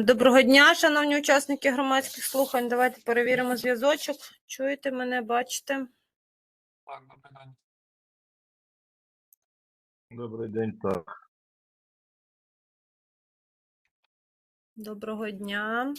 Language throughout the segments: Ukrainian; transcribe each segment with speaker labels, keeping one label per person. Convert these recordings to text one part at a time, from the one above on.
Speaker 1: Доброго дня, шановні учасники громадських слухань. Давайте перевіримо зв'язочок. Чуєте мене, бачите?
Speaker 2: Так, добрий день.
Speaker 3: Добрий день, так.
Speaker 1: Доброго дня.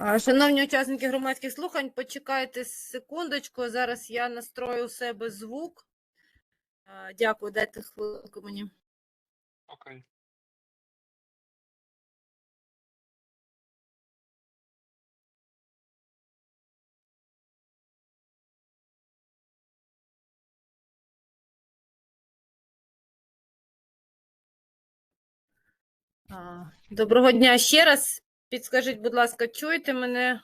Speaker 1: Шановні учасники громадських слухань, почекайте секундочку. Зараз я настрою у себе звук. Дякую, дайте хвилинку мені.
Speaker 2: Окей.
Speaker 1: Доброго дня ще раз. Підскажіть, будь ласка, чуєте мене?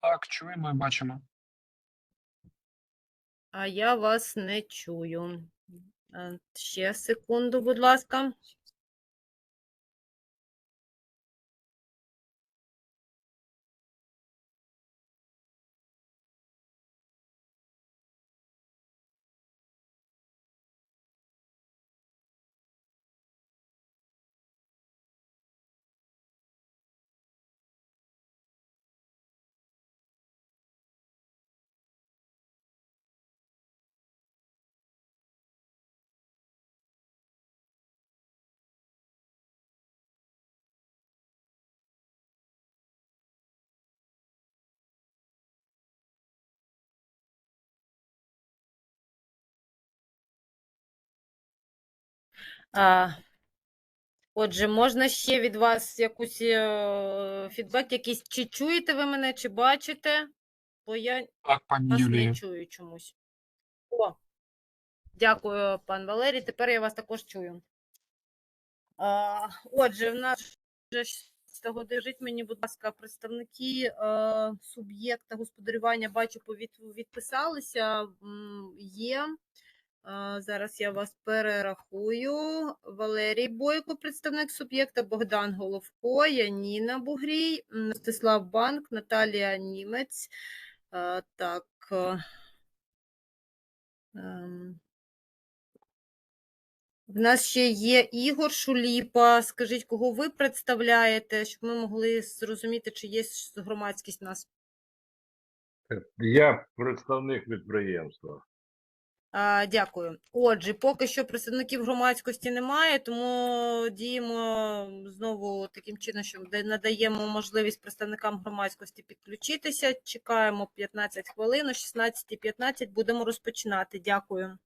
Speaker 2: Так, чуємо і бачимо.
Speaker 1: А я вас не чую. Е, Ще секунду, будь ласка. А, Отже, можна ще від вас якусь е, фідбек, якийсь, чи чуєте ви мене, чи бачите? Бо я
Speaker 2: Так, пані
Speaker 1: вас
Speaker 2: Юлія.
Speaker 1: не чую чомусь. О, дякую, пан Валерій. Тепер я вас також чую. А, отже, в нас вже 16 годин. Скажіть мені, будь ласка, представники е, суб'єкта господарювання, бачу, повід, відписалися. Є. Зараз я вас перерахую. Валерій Бойко, представник суб'єкта, Богдан Головко, Яніна Бугрій, м, Мстислав Банк, Наталія Німець. Так. ем, В нас ще є Ігор Шуліпа. Скажіть, кого ви представляєте, щоб ми могли зрозуміти, чи є громадськість у нас.
Speaker 3: Я представник підприємства.
Speaker 1: Дякую. Отже, поки що представників громадськості немає, тому діємо знову таким чином, що надаємо можливість представникам громадськості підключитися. Чекаємо 15 хвилин, о 16.15 будемо розпочинати. Дякую.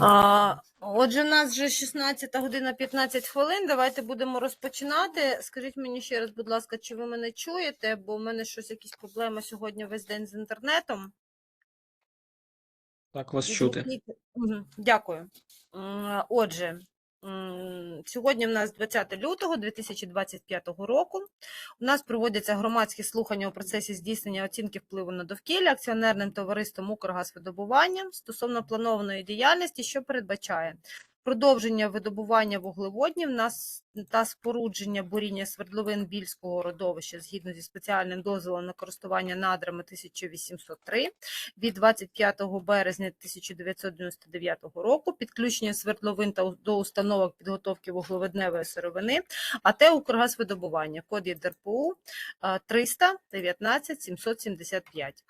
Speaker 1: А, отже, у нас вже 16 година 15 хвилин. Давайте будемо розпочинати. Скажіть мені ще раз, будь ласка, чи ви мене чуєте? Бо в мене щось якісь проблеми сьогодні весь день з інтернетом.
Speaker 4: Так, вас чути.
Speaker 1: Дякую. Отже, сьогодні в нас 20 лютого 2025 року. У нас проводяться громадські слухання у процесі здійснення оцінки впливу на довкілля акціонерним товариством «Укргазвидобування» стосовно планованої діяльності, що передбачає продовження видобування вуглеводнів та спорудження буріння свердловин Більського родовища згідно зі спеціальним дозволом на користування надрами 1803 від 25 березня 1999 року, підключення свердловин та до установок підготовки вуглеводневої сировини, АТ «Укргазвидобування», код є ДРПУ а, 300 19 775.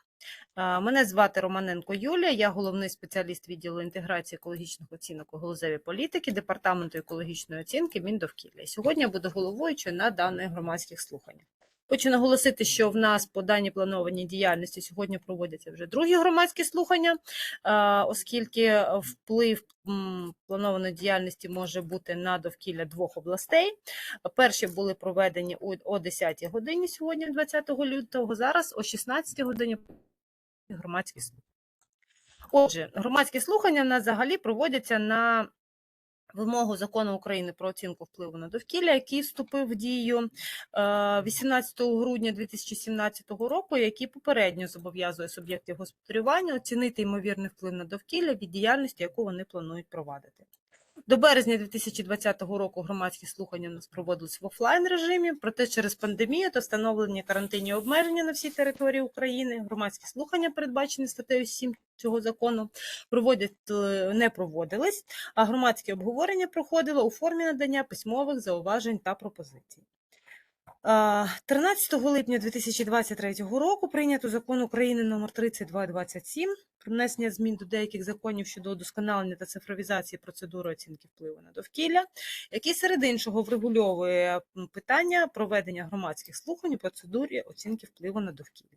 Speaker 1: Мене звати Романенко Юлія, я головний спеціаліст відділу інтеграції екологічних оцінок у галузевій політики Департаменту екологічної оцінки Міндовкілля. Сьогодні я буду головуючою на даних громадських слуханнях. Хочу наголосити, що в нас по даній планованій діяльності сьогодні проводяться вже другі громадські слухання, оскільки вплив планованої діяльності може бути на довкілля двох областей. Перші були проведені о 10 годині сьогодні, 20 лютого. Зараз о 16 годині громадські слухання. Отже, громадські слухання в нас взагалі проводяться на вимогу закону України про оцінку впливу на довкілля, який вступив в дію е, 18 грудня 2017 року, який попередньо зобов'язує суб'єктів господарювання оцінити ймовірний вплив на довкілля від діяльності, яку вони планують провадити. До березня 2020 року громадські слухання у нас проводились в офлайн режимі, проте через пандемію та встановлення карантинні обмеження на всій території України громадські слухання, передбачені статтею 7 цього закону, проводять е, не проводились, а громадське обговорення проходило у формі надання письмових зауважень та пропозицій. А, 13 липня 2023 року прийнято закон України номер 3227 про внесення змін до деяких законів щодо удосконалення та цифровізації процедури оцінки впливу на довкілля, який серед іншого врегульовує питання проведення громадських слухань у процедурі оцінки впливу на довкілля.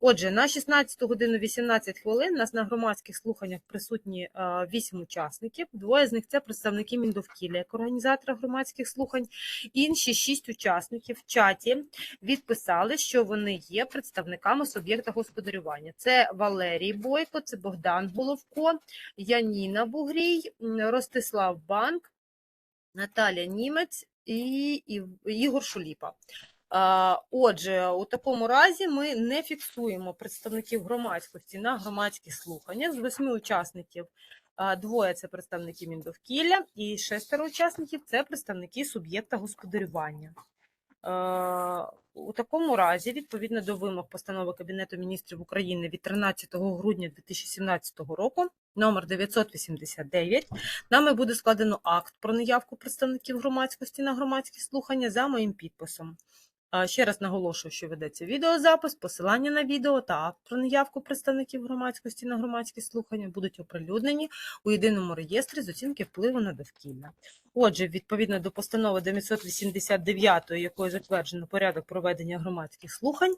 Speaker 1: Отже, на 16 годину 18 хвилин нас на громадських слуханнях присутні 8 учасників. Двоє з них це представники Міндовкілля, як організатора громадських слухань. Інші 6 учасників в чаті відписали, що вони є представниками суб'єкта господарювання. Це Валерій Бойко, це Богдан Головко, Яніна Бугрій, Ростислав Банк, Наталя Німець і Ігор Шуліпа. Отже, у такому разі ми не фіксуємо представників громадськості на громадських слуханнях. З восьми учасників двоє це представники Міндовкілля, і шестеро учасників це представники суб'єкта господарювання. У такому разі, відповідно до вимог постанови Кабінету міністрів України від 13 грудня 2017 року, номер 989, нами буде складено акт про неявку представників громадськості на громадські слухання за моїм підписом. Ще раз наголошую, що ведеться відеозапис, посилання на відео та акт про неявку представників громадськості на громадські слухання будуть оприлюднені у єдиному реєстрі з оцінки впливу на довкілля. Отже, відповідно до постанови 989, якою затверджено порядок проведення громадських слухань,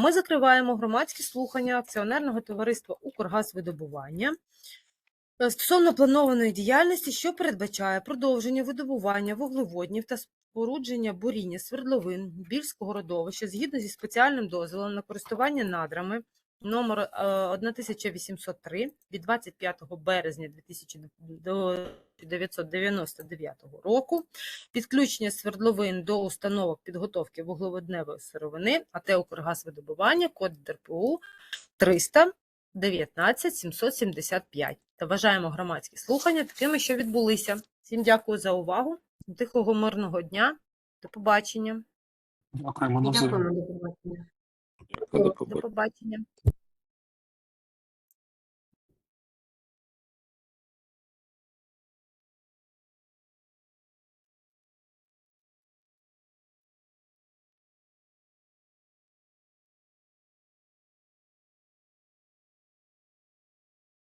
Speaker 1: ми закриваємо громадські слухання акціонерного товариства «Укргазвидобування» стосовно планованої діяльності, що передбачає продовження видобування вуглеводнів та спорудження буріння свердловин Більського родовища згідно зі спеціальним дозволом на користування надрами номер е, 1803 від 25 березня 1999 року, підключення свердловин до установок підготовки вуглеводневої сировини, АТ «Укргазвидобування», код ДРПУ 300 19 775. Та вважаємо громадські слухання такими, що відбулися. Всім дякую за увагу. Тихого мирного дня. До побачення.
Speaker 2: Дякуємо на
Speaker 4: до побачення.
Speaker 1: До побачення.